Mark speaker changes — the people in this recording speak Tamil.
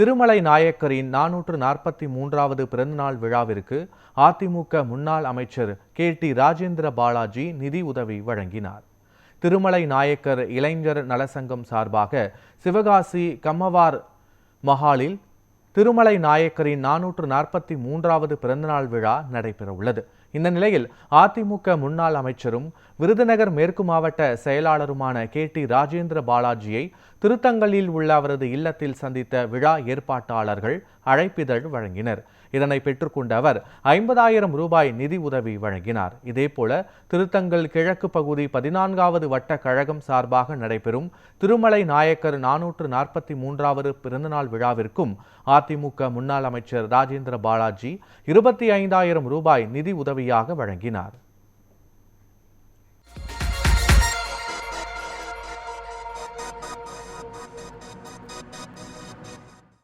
Speaker 1: திருமலை நாயக்கரின் நானூற்று நாற்பத்தி மூன்றாவது பிறந்தநாள் விழாவிற்கு அதிமுக முன்னாள் அமைச்சர் கே டி ராஜேந்திர பாலாஜி நிதி உதவி வழங்கினார். திருமலை நாயக்கர் இளைஞர் நலசங்கம் சார்பாக சிவகாசி கம்மவார் மஹாலில் திருமலை நாயக்கரின் நானூற்று நாற்பத்தி மூன்றாவது பிறந்தநாள் விழா நடைபெறவுள்ளது. இந்த நிலையில் அதிமுக முன்னாள் அமைச்சரும் விருதுநகர் மேற்கு மாவட்ட செயலாளருமான கே டி ராஜேந்திர பாலாஜியை திருத்தங்கலில் உள்ள அவரது இல்லத்தில் சந்தித்த விழா ஏற்பாட்டாளர்கள் அழைப்பிதழ் வழங்கினர். இதனை பெற்றுக்கொண்ட அவர் ஐம்பதாயிரம் ரூபாய் நிதி உதவி வழங்கினார். இதேபோல திருத்தங்கல் கிழக்கு பகுதி பதினான்காவது வட்ட கழகம் சார்பாக நடைபெறும் திருமலை நாயக்கர் நானூற்று நாற்பத்தி மூன்றாவது பிறந்தநாள் விழாவிற்கும் அதிமுக முன்னாள் அமைச்சர் ராஜேந்திர பாலாஜி இருபத்தி ஐந்தாயிரம் ரூபாய் நிதி உதவி உதவியாக வழங்கினார்.